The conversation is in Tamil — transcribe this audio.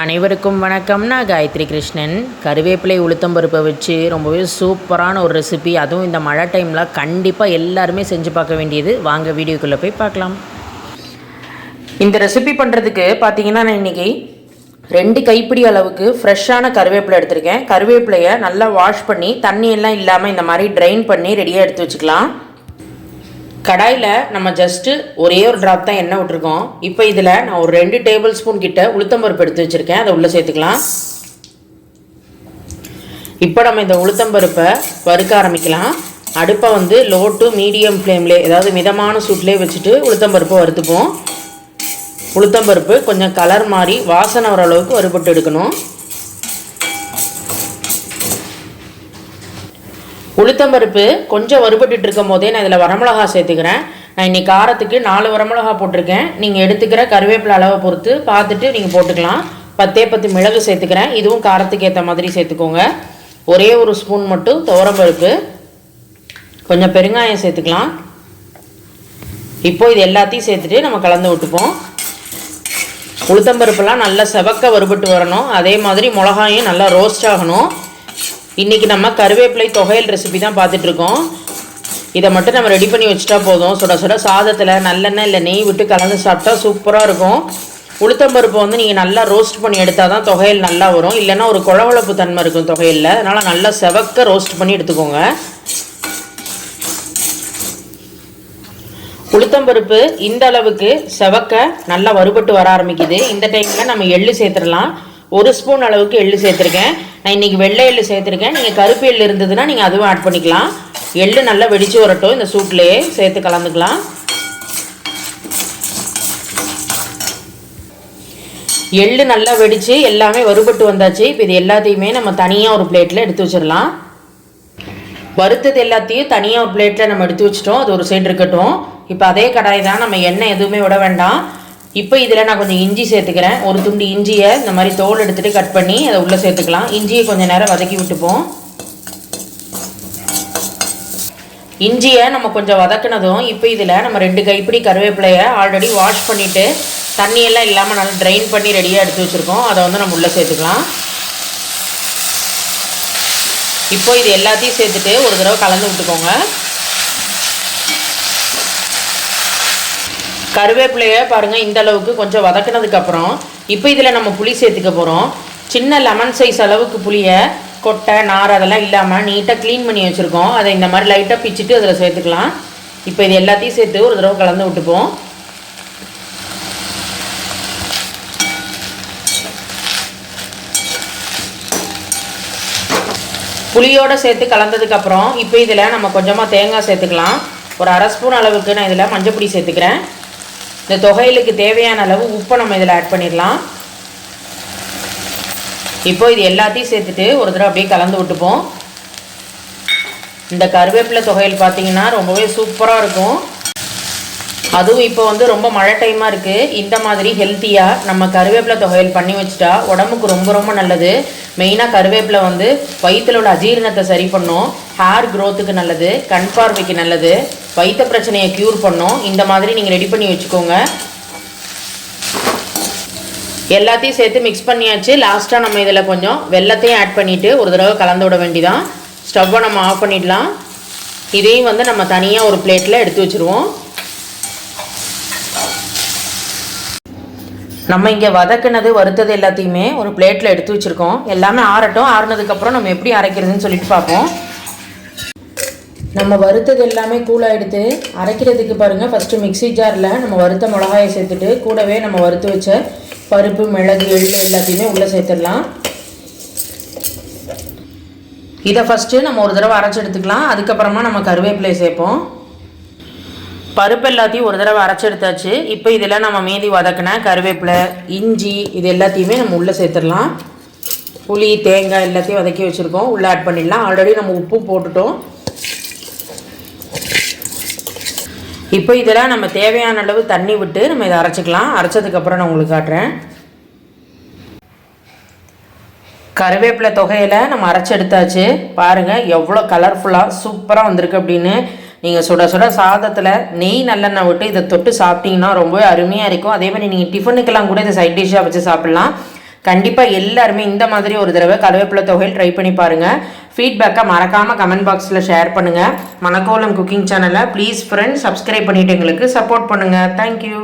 அனைவருக்கும் வணக்கம். நான் காயத்ரி கிருஷ்ணன். கருவேப்பிலை உளுத்தம் பருப்பை வச்சு ரொம்பவே சூப்பரான ஒரு ரெசிபி அதுவும் இந்த மழை டைமில் கண்டிப்பாக எல்லாருமே செஞ்சு பார்க்க வேண்டியது. வாங்க வீடியோக்குள்ளே போய் பார்க்கலாம். இந்த ரெசிபி பண்ணுறதுக்கு பார்த்தீங்கன்னா நான் இன்றைக்கி ரெண்டு கைப்பிடி அளவுக்கு ஃப்ரெஷ்ஷான கருவேப்பிலை எடுத்திருக்கேன். கருவேப்பிலையை நல்லா வாஷ் பண்ணி தண்ணியெல்லாம் இல்லாமல் இந்த மாதிரி ட்ரைன் பண்ணி ரெடியாக எடுத்து வச்சுக்கலாம். கடாயில் நம்ம ஜஸ்ட்டு ஒரே ஒரு ட்ராப் தான் எண்ணெய் விட்டுருக்கோம். இப்போ இதில் நான் ஒரு ரெண்டு டேபிள் ஸ்பூன் கிட்ட உளுத்தம்பருப்பு எடுத்து வச்சுருக்கேன். அதை உள்ளே சேர்த்துக்கலாம். இப்போ நம்ம இந்த உளுத்தம்பருப்பை வறுக்க ஆரம்பிக்கலாம். அடுப்பை வந்து லோ டு மீடியம் ஃப்ளேம்லே ஏதாவது மிதமான சூட்லேயே வச்சுட்டு உளுத்தம்பருப்பை வறுத்துப்போம். உளுத்தம்பருப்பு கொஞ்சம் கலர் மாதிரி வாசனை வர அளவுக்கு வறுபட்டு எடுக்கணும். உளுத்தம்பருப்பு கொஞ்சம் வறுபட்டுட்டு இருக்கும் போதே நான் இதில் வரமிளகா சேர்த்துக்கிறேன். நான் இன்னைக்கு காரத்துக்கு நாலு வரமிளகா போட்டிருக்கேன். நீங்கள் எடுத்துக்கிற கருவேப்பிலை அளவை பொறுத்து பார்த்துட்டு நீங்கள் போட்டுக்கலாம். பத்தே பத்து மிளகு சேர்த்துக்கிறேன். இதுவும் காரத்துக்கு ஏற்ற மாதிரி சேர்த்துக்கோங்க. ஒரே ஒரு ஸ்பூன் மட்டும் துவரம்பருப்பு கொஞ்சம் பெருங்காயம் சேர்த்துக்கலாம். இப்போ இது எல்லாத்தையும் சேர்த்துட்டு நம்ம கலந்து விட்டுப்போம். உளுத்தம்பருப்புலாம் நல்லா செவக்க வறுபட்டு வரணும். அதே மாதிரி மிளகாயும் நல்லா ரோஸ்ட் ஆகணும். இன்றைக்கி நம்ம கருவேப்பிலை தொகையல் ரெசிபி தான் பார்த்துட்ருக்கோம். இதை மட்டும் நம்ம ரெடி பண்ணி வச்சுட்டா போதும். சுட சுட சாதத்தில் நல்லெண்ணெய் இல்லை நெய் விட்டு கலந்து சாப்பிட்டா சூப்பராக இருக்கும். உளுத்தம்பருப்பை வந்து நீங்கள் நல்லா ரோஸ்ட் பண்ணி எடுத்தால் தான் தொகையல் நல்லா வரும். இல்லைன்னா ஒரு குழவளப்பு தன்மை இருக்கும் தொகையில் அதனால் நல்லா செவக்க ரோஸ்ட் பண்ணி எடுத்துக்கோங்க. உளுத்தம்பருப்பு இந்த அளவுக்கு செவக்க நல்லா வறுபட்டு வர ஆரம்பிக்குது. இந்த டைமில் நம்ம எள்ளு சேர்த்துடலாம். ஒரு ஸ்பூன் அளவுக்கு எள்ளு சேர்த்துருக்கேன். நான் இன்றைக்கி வெள்ளை எள்ளு சேர்த்துருக்கேன். நீங்கள் கருப்பு எள்ளு இருந்ததுன்னா நீங்கள் அதுவும் ஆட் பண்ணிக்கலாம். எள்ளு நல்லா வெடித்து வரட்டும். இந்த சூட்லேயே சேர்த்து கலந்துக்கலாம். எள்ளு நல்லா வெடித்து எல்லாமே வறுபட்டு வந்தாச்சு. இப்போ இது எல்லாத்தையுமே நம்ம தனியாக ஒரு பிளேட்டில் எடுத்து வச்சிடலாம். வறுத்தது எல்லாத்தையும் தனியாக ஒரு பிளேட்டில் நம்ம எடுத்து வச்சிட்டோம். அது ஒரு சைடு இருக்கட்டும். இப்போ அதே கடாய் தான் நம்ம எண்ணெய் எதுவுமே விட வேண்டாம். இப்போ இதில் நான் கொஞ்சம் இஞ்சி சேர்த்துக்கிறேன். ஒரு துண்டு இஞ்சியை இந்த மாதிரி தோல் எடுத்துகிட்டு கட் பண்ணி அதை உள்ளே சேர்த்துக்கலாம். இஞ்சியை கொஞ்சம் நேரம் வதக்கி விட்டுப்போம். இஞ்சியை நம்ம கொஞ்சம் வதக்குனதும் இப்போ இதில் நம்ம ரெண்டு கைப்பிடி கருவேப்பிலையை ஆல்ரெடி வாஷ் பண்ணிவிட்டு தண்ணியெல்லாம் இல்லாமல் நல்லா ட்ரைன் பண்ணி ரெடியாக எடுத்து வச்சுருக்கோம். அதை வந்து நம்ம உள்ளே சேர்த்துக்கலாம். இப்போ இது எல்லாத்தையும் சேர்த்துட்டு ஒரு தடவை கலந்து விட்டுக்கோங்க. கருவேப்பிலையை பாருங்கள் இந்த அளவுக்கு கொஞ்சம் வதக்குனதுக்கப்புறம் இப்போ இதில் நம்ம புளி சேர்த்துக்க போகிறோம் சின்ன லெமன் சைஸ் அளவுக்கு புளியை கொட்டை நார் அதெல்லாம் இல்லாமல் நீட்டாக க்ளீன் பண்ணி வச்சுருக்கோம். அதை இந்த மாதிரி லைட்டாக பிச்சுட்டு அதில் சேர்த்துக்கலாம். இப்போ இது எல்லாத்தையும் சேர்த்து ஒரு தடவை கலந்து விட்டுப்போம். புளியோடு சேர்த்து கலந்ததுக்கப்புறம் இப்போ இதில் நம்ம கொஞ்சமாக தேங்காய் சேர்த்துக்கலாம். ஒரு அரை ஸ்பூன் அளவுக்கு நான் இதில் மஞ்சள் பொடி சேர்த்துக்கிறேன். இந்த தொகையிலுக்கு தேவையான அளவு உப்பை நம்ம இதில் ஆட் பண்ணிடலாம். இப்போ இது எல்லாத்தையும் சேர்த்துட்டு ஒரு தடவை அப்படியே கலந்து விட்டுப்போம். இந்த கருவேப்பிலை தொகையில் பார்த்தீங்கன்னா ரொம்பவே சூப்பராக இருக்கும். அதுவும் இப்போ வந்து ரொம்ப மழை டைமாக இருக்குது இந்த மாதிரி ஹெல்த்தியாக நம்ம கருவேப்பிலை தொகையில் பண்ணி வச்சுட்டா உடம்புக்கு ரொம்ப ரொம்ப நல்லது. மெயினாக கருவேப்பிலை வந்து வயிற்றில் உள்ள அஜீரணத்தை சரி பண்ணும். ஹேர் க்ரோத்துக்கு நல்லது. கண் பார்வைக்கு நல்லது. வயிற்று பிரச்சனையை க்யூர் பண்ணும். இந்த மாதிரி நீங்கள் ரெடி பண்ணி வச்சுக்கோங்க. எல்லாத்தையும் சேர்த்து மிக்ஸ் பண்ணியாச்சு. லாஸ்ட்டாக நம்ம இதில் கொஞ்சம் வெள்ளத்தையும் ஆட் பண்ணிவிட்டு ஒரு தடவை கலந்து விட வேண்டிதான். ஸ்டவ்வை நம்ம ஆஃப் பண்ணிடலாம். இதையும் வந்து நம்ம தனியாக ஒரு பிளேட்டில் எடுத்து வச்சுருவோம். நம்ம இங்கே வதக்குனது வறுத்தது எல்லாத்தையுமே ஒரு பிளேட்டில் எடுத்து வச்சுருக்கோம். எல்லாமே ஆறட்டும். ஆறுனதுக்கப்புறம் நம்ம எப்படி அரைக்கிறதுன்னு சொல்லிட்டு பார்ப்போம். நம்ம வறுத்தது எல்லாமே கூலாக எடுத்து அரைக்கிறதுக்கு பாருங்கள் ஃபஸ்ட்டு மிக்ஸி ஜாரில் நம்ம வறுத்த மிளகாயை சேர்த்துட்டு கூடவே நம்ம வறுத்து வச்ச பருப்பு மிளகு எள் எல்லாத்தையுமே உள்ளே சேர்த்துடலாம். இதை ஃபஸ்ட்டு நம்ம ஒரு தடவை அரைச்சி எடுத்துக்கலாம். அதுக்கப்புறமா நம்ம கருவேப்பிலை சேர்ப்போம். பருப்பு எல்லாத்தையும் ஒரு தடவை அரைச்சி எடுத்தாச்சு. இப்போ இதில் நம்ம மீதி வதக்கின கருவேப்பிலை இஞ்சி இது எல்லாத்தையுமே நம்ம உள்ளே சேர்த்துடலாம். புளி தேங்காய் எல்லாத்தையும் வதக்கி வச்சுருக்கோம். உள்ளே ஆட் பண்ணிடலாம். ஆல்ரெடி நம்ம உப்பும் போட்டுட்டோம். இப்போ இதெல்லாம் நம்ம தேவையான அளவு தண்ணி விட்டு நம்ம இதை அரைச்சிக்கலாம். அரைச்சதுக்கப்புறம் நான் உங்களுக்கு காட்டுறேன். கருவேப்பிலை தொகையில் நம்ம அரைச்சி எடுத்தாச்சு. பாருங்கள் எவ்வளோ கலர்ஃபுல்லாக சூப்பராக வந்திருக்கு அப்படின்னு. நீங்கள் சுட சுட சாதத்தில் நெய் நல்லெண்ணெய் விட்டு இதை தொட்டு சாப்பிட்டீங்கன்னா ரொம்பவே அருமையாக இருக்கும். அதே மாதிரி நீங்கள் டிஃபனுக்கெல்லாம் கூட இதை சைட் டிஷ்ஷாக வச்சு சாப்பிட்லாம். கண்டிப்பாக எல்லாருமே இந்த மாதிரி ஒரு தடவை கருவேப்பிலை தொகையில் ட்ரை பண்ணி பாருங்கள் ஃபீட்பேக்கை மறக்காமல் கமெண்ட் பாக்ஸில் ஷேர் பண்ணுங்கள் மணக்கோலம் குக்கிங் சேனலை ப்ளீஸ் ஃப்ரெண்ட்ஸ் சப்ஸ்கிரைப் பண்ணிவிட்டு எங்களுக்கு சப்போர்ட் பண்ணுங்கள் தேங்க்யூ